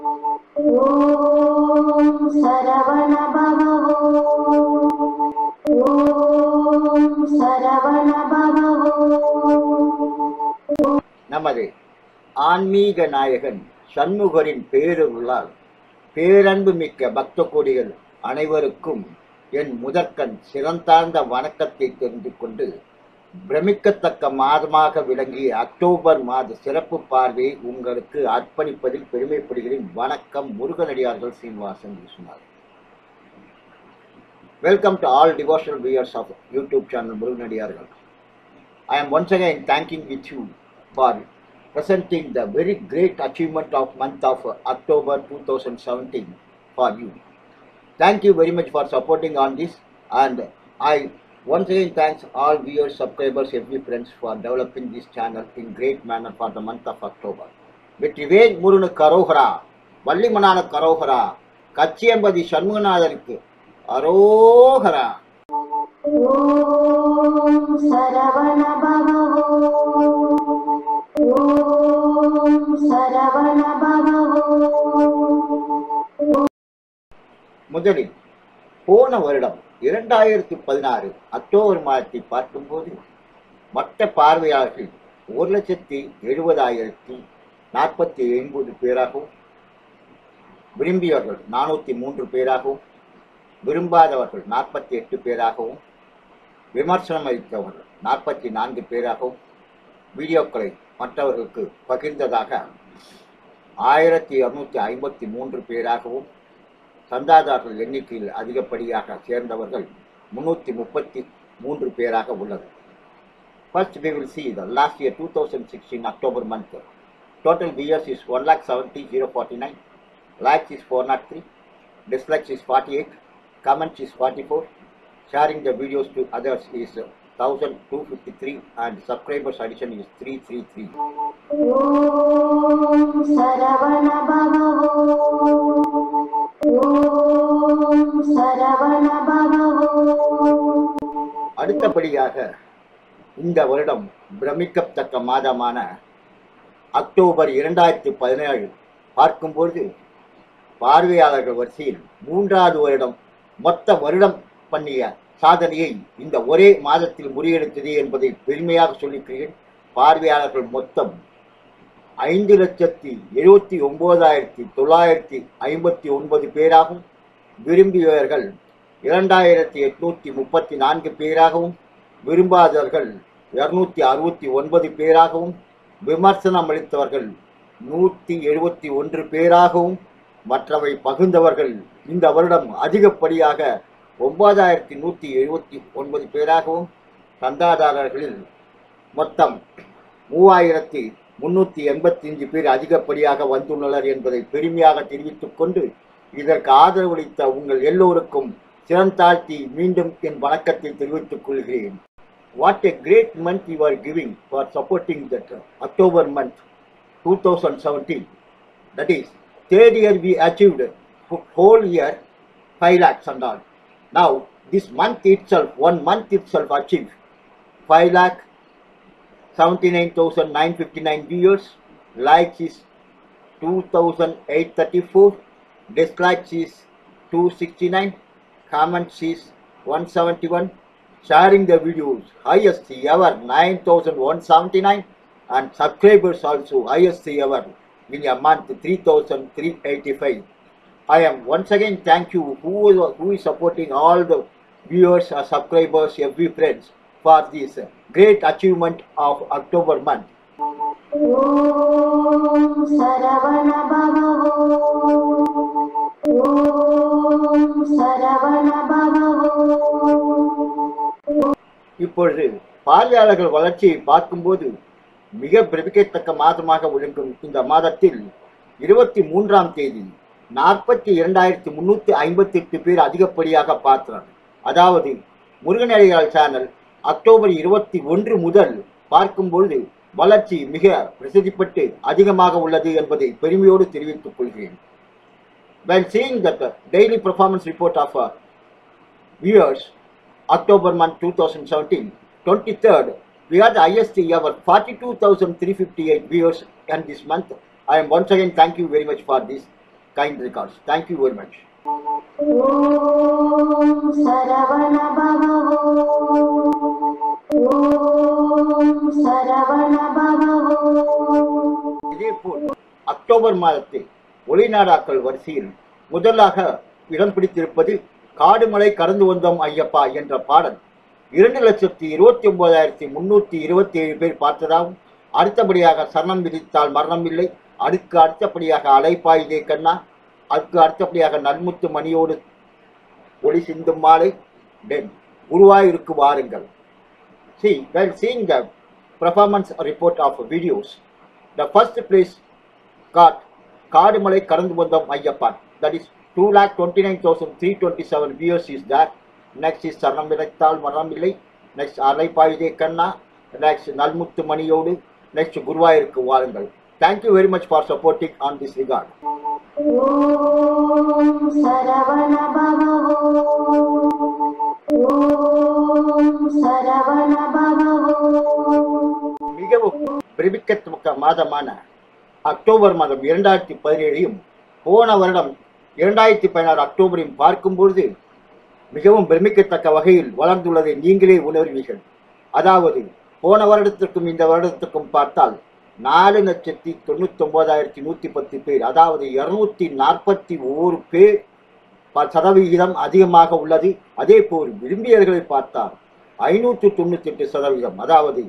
ஓம் நமது ஆன்மீக நாயகன் சண்முகரின் பேருளால் பேரன்பு மிக்க பக்த கோடிகள் அனைவருக்கும் என் முதற்கண் சிறந்தாழ்ந்த வணக்கத்தை தெரிந்து கொண்டு பிரமிக்கத்தக்க மாதமாக விளங்கிய அக்டோபர் மாத சிறப்பு பார்வையை உங்களுக்கு அர்ப்பணிப்பதில் பெருமைப்படுகிறேன் வணக்கம் Muruganadiyargal Srinivasan Viswanathan welcome to all devotional viewers of YouTube channel Muruganadiyargal I am once again thanking with you for presenting the very great achievement of month of October 2017 for you. Thank you very much for supporting on this and I Once again, thanks all viewers, subscribers, every friends for developing this channel in great manner for the month of October. Vetrivel Murugan கரோகரா வள்ளிமனான கரோகரா கச்சியம்பதி சண்முகநாதருக்கு அரோகரா ஓம் சரவண பவ முதலில் போன வருடம் இரண்டாயிரத்தி பதினாறு அக்டோபர் மாதத்தை பார்க்கும்போது மொத்த பார்வையாளர்கள் ஒரு லட்சத்தி எழுபதாயிரத்தி நாற்பத்தி ஒன்பது பேராகவும் விரும்பியவர்கள் நானூற்றி மூன்று பேராகவும் விரும்பாதவர்கள் நாற்பத்தி எட்டு பேராகவும் விமர்சனம் அளித்தவர்கள் நாற்பத்தி நான்கு பேராகவும் வீடியோக்களை மற்றவர்களுக்கு பகிர்ந்ததாக ஆயிரத்தி இரநூத்தி ஐம்பத்தி மூன்று பேராகவும் சந்தாதாரர்கள் எண்ணிக்கையில் அதிகப்படியாக சேர்ந்தவர்கள் முன்னூற்றி முப்பத்தி மூன்று பேராக உள்ளது First, we will see the last year 2016 October month. Total viewers is 1 lakh 70049, likes is 403, dislikes is 48, comments is 44, sharing the videos to others is 1253 and subscribers addition is 333. அடுத்தபடியாக இந்த வருடம் பிரமிக்கத்தக்க மாதமான அக்டோபர் இரண்டாயிரத்தி பதினேழு பார்க்கும்பொழுது பார்வையாளர்கள் வரிசையில் மூன்றாவது வருடம் மொத்த வருடம் பண்ணிய சாதனையை இந்த ஒரே மாதத்தில் முறியடித்தது என்பதை பெருமையாக சொல்லிக்கிறேன். பார்வையாளர்கள் மொத்தம் ஐந்து லட்சத்தி எழுபத்தி ஒன்பதாயிரத்தி தொள்ளாயிரத்தி ஐம்பத்தி ஒன்பது பேராகும் விரும்பியவர்கள் இரண்டாயிரத்தி எட்நூற்றி முப்பத்தி நான்கு பேராகவும் விரும்பாதவர்கள் இருநூத்தி அறுபத்தி ஒன்பது பேராகவும் விமர்சனம் அளித்தவர்கள் நூற்றி எழுபத்தி ஒன்று பேராகவும் மற்றவை பகிர்ந்தவர்கள் இந்த வருடம் அதிகப்படியாக ஒன்பதாயிரத்தி நூற்றி எழுபத்தி ஒன்பது பேராகவும் சந்தாதாரர்களில் மொத்தம் மூவாயிரத்தி முன்னூற்றி எண்பத்தி அஞ்சு பேர் அதிகப்படியாக வந்துள்ளனர் என்பதை பெருமையாக தெரிவித்துக் கொண்டு இதற்கு ஆதரவளித்த உங்கள் எல்லோருக்கும் சிறந்தாழ்த்தி மீண்டும் என் வணக்கத்தை தெரிவித்துக் கொள்கிறேன். what a great month you are giving for supporting that October month 2017. That is, third year we achieved whole year 5 lakhs and all. Now, this month itself, one month itself achieved 5 lakh 79,959 viewers, likes is 2,834, dislikes is 269, comments is 171, sharing the videos highest ever 9179 and subscribers also highest ever in a month 3385 i am once again thank you who is, who is supporting all the viewers uh, subscribers every friends for this great achievement of october month. Om. இப்பொழுது பார்வையாளர்கள் வளர்ச்சியை பார்க்கும்போது மிக பிரமிக்கத்தக்க மாதமாக ஒழுங்கும் இந்த மாதத்தில் இருபத்தி மூன்றாம் தேதி நாற்பத்தி இரண்டாயிரத்தி முன்னூத்தி ஐம்பத்தி எட்டு பேர் அதிகப்படியாக பார்த்தனர் அதாவது முருகனடியார் சேனல் அக்டோபர் இருபத்தி ஒன்று முதல் பார்க்கும்பொழுது வளர்ச்சி மிக பிரசித்திப்பட்டு அதிகமாக உள்ளது என்பதை பெருமையோடு தெரிவித்துக் கொள்கிறேன். When seeing that uh, daily performance report of viewers October month 2017, 23rd, we had the highest ever 42,358 viewers and this month I am once again thank you very much for these kind regards. Thank you very much. ஓம் சரவண பவோ ஓம் சரவண பவோ இதேபோல் October மாதத்தில் ஒளிநாடாக்கள் வரிசையில் முதலாக இடம் பிடித்திருப்பது காடுமலை கடந்து வந்தோம் ஐயப்பா என்ற பாடல். இரண்டு லட்சத்தி இருபத்தி ஒன்பதாயிரத்தி முன்னூத்தி இருபத்தி ஏழு பேர் பார்த்ததாகவும் அடுத்தபடியாக சரணம் விதித்தால் மரணம் இல்லை அதுக்கு அடுத்தபடியாக அலைப்பாயுதே கண்ணா அதுக்கு அடுத்தபடியாக நன்முத்து மணியோடு ஒளி சிந்தும் மாலை தென் உருவாயிருக்கு வாருங்கள். See we'll seeing the performance report of videos, the first place got காடுமலை கடந்து வந்தோம் Ayyappan that is two lakh twenty nine thousand three twenty seven VOC is there next is சரணம் இழைத்தால் மரணமில்லை நெக்ஸ்ட் அலைப்பாயுதே கண்ணா நெக்ஸ்ட் நல்முத்து மணியோடு நெக்ஸ்ட் குருவாயிருக்கு வாருங்கள் thank you very much for supporting on this record மிகவும் பிரபிக்கத்தக்க மாதமான அக்டோபர் மாதம் இரண்டாயிரத்தி பதினேழையும் போன வருடம் இரண்டாயிரத்தி பதினாறு அக்டோபரையும் பார்க்கும்பொழுது மிகவும் பிரமிக்கத்தக்க வகையில் வளர்ந்துள்ளதை நீங்களே உணர்வீர்கள். அதாவது போன வருடத்திற்கும் இந்த வருடத்திற்கும் பார்த்தால் நாலு லட்சத்தி தொண்ணூற்றி ஒன்பதாயிரத்தி நூற்றி பத்து பேர் அதாவது இருநூத்தி நாற்பத்தி ஓரு பேர் ப- சதவிகிதம் அதிகமாக உள்ளது. அதே போல் விரும்பியர்களை பார்த்தால் ஐநூற்று தொண்ணூற்றி எட்டு சதவீதம் அதாவது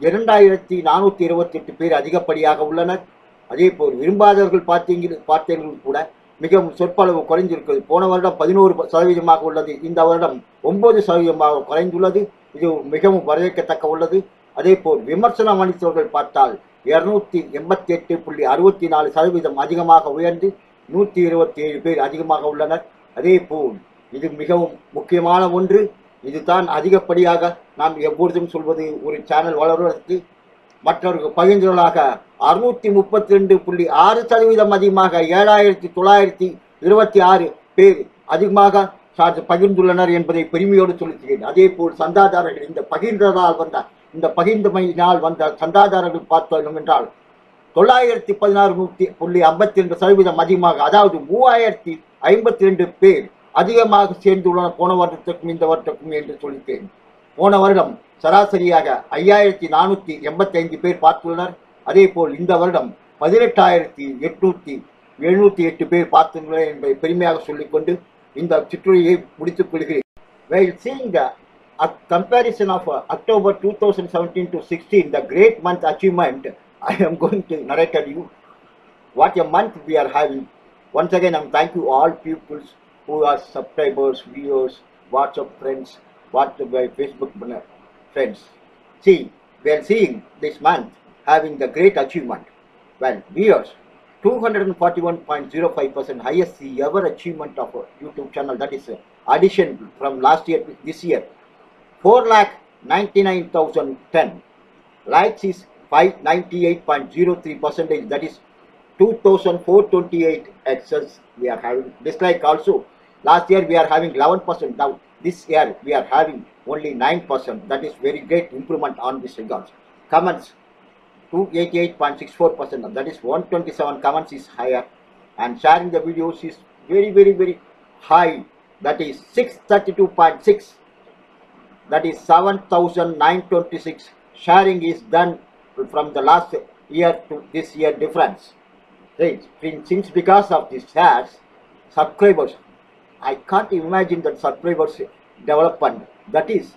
இரண்டாயிரத்தி நானூற்றி இருபத்தி எட்டு பேர் அதிகப்படியாக உள்ளனர். அதே போல் விரும்பாதவர்கள் பார்த்தீங்க பார்த்தீர்கள் கூட மிகவும் சொற்பளவு குறைந்திருக்கிறது போன வருடம் பதினோரு சதவீதமாக உள்ளது. இந்த வருடம் ஒன்பது சதவீதமாக குறைந்துள்ளது. இது மிகவும் வரவேற்கத்தக்க உள்ளது. அதே போல் விமர்சனம் அளித்தவர்கள் பார்த்தால் இருநூத்தி எண்பத்தி எட்டு புள்ளி அறுபத்தி நாலு சதவீதம் அதிகமாக உயர்ந்து நூற்றி இருபத்தி ஏழு பேர் அதிகமாக உள்ளனர். அதே போல் இது மிகவும் முக்கியமான ஒன்று. இதுதான் அதிகப்படியாக நாம் எப்பொழுதும் சொல்வது ஒரு சேனல் வளர்வதற்கு மற்றவர்கள் பகிர்ந்துள்ளதாக அறுநூத்தி முப்பத்தி ரெண்டு புள்ளி ஆறு சதவீதம் அதிகமாக ஏழாயிரத்தி தொள்ளாயிரத்தி இருபத்தி ஆறு பேர் அதிகமாக சார்ஜ் பகிர்ந்துள்ளனர் என்பதை பெருமையோடு சொல்லுகிறேன் அதே போல் சந்தாதாரர்கள் இந்த பகிர்ந்ததால் வந்த இந்த பகிர்ந்தமையினால் வந்த சந்தாதாரர்கள் பார்த்தோம் என்றால் தொள்ளாயிரத்தி பதினாறு நூற்றி புள்ளி ஐம்பத்தி ரெண்டு சதவீதம் அதிகமாக அதாவது மூவாயிரத்தி ஐம்பத்தி ரெண்டு பேர் அதிகமாக சேர்ந்துள்ளன போன வருடத்திற்கும் இந்த வருடத்திற்கும் என்று சொல்லிட்டேன் போன வருடம் சராசரியாக ஐயாயிரத்தி நானூற்றி எண்பத்தைந்து பேர் பார்த்துள்ளனர் அதேபோல் இந்த வருடம் பதினெட்டாயிரத்தி எட்நூற்றி எழுநூற்றி எட்டு பேர் பார்த்துள்ளனர் என்பதை பெருமையாக சொல்லிக்கொண்டு இந்த சுற்றுரையை முடித்துக் கொள்கிறேன் well seeing the at comparison of October two thousand seventeen to sixteen the great month achievement I am going to narrated you what a month we are having once again i'm thank you all pupils who are subscribers viewers whatsapp friends WhatsApp by Facebook friends. See, we are seeing this month having the great achievement. Well, viewers, 241.05% highest ever achievement of YouTube channel. That is uh, addition from last year to this year. 4 lakh 99,010. Likes is 598.03 percentage. That is 2,428 access we are having. Dislike also. Last year we are having 11%. Now this year we are having only 9%. That is very great improvement on this regards. Comments 288.64%. That is 127 comments is higher. And sharing the videos is very, very, very high. That is 632.6 that is 7926 sharing is done from the last year to this year difference right since because of this shares subscribers i can't imagine that subscribers development. That is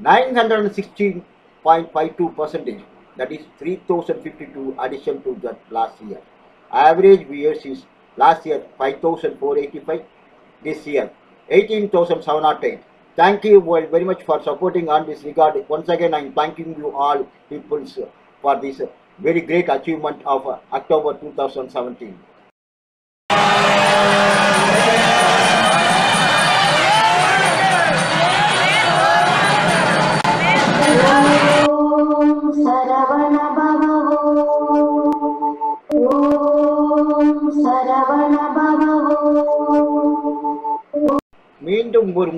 916.52 percentage. That is 3052 addition to that last year. Average viewers is last year 5485 this year 18708 thank you very much for supporting on this regard. Once again i'm thanking you all peoples for this very great achievement of october 2017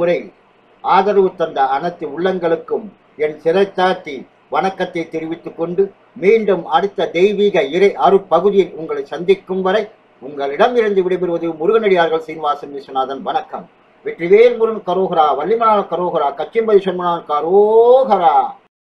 முறை ஆதரவு தந்த அனைத்து உள்ளங்களுக்கும் என் சிறைத்தாத்தி வணக்கத்தை தெரிவித்துக் கொண்டு மீண்டும் அடுத்த தெய்வீக இறை அருப்பகுதியில் உங்களை சந்திக்கும் வரை உங்களிடம் இருந்து விடைபெறுவது முருகனடியார்கள் சீனிவாசன் விஸ்வநாதன். வணக்கம். வெற்றிவேல் முருகன் கரோகரா வள்ளிமலான கரோகரா கச்சிம்பதி சண்முனான் கரோகரா.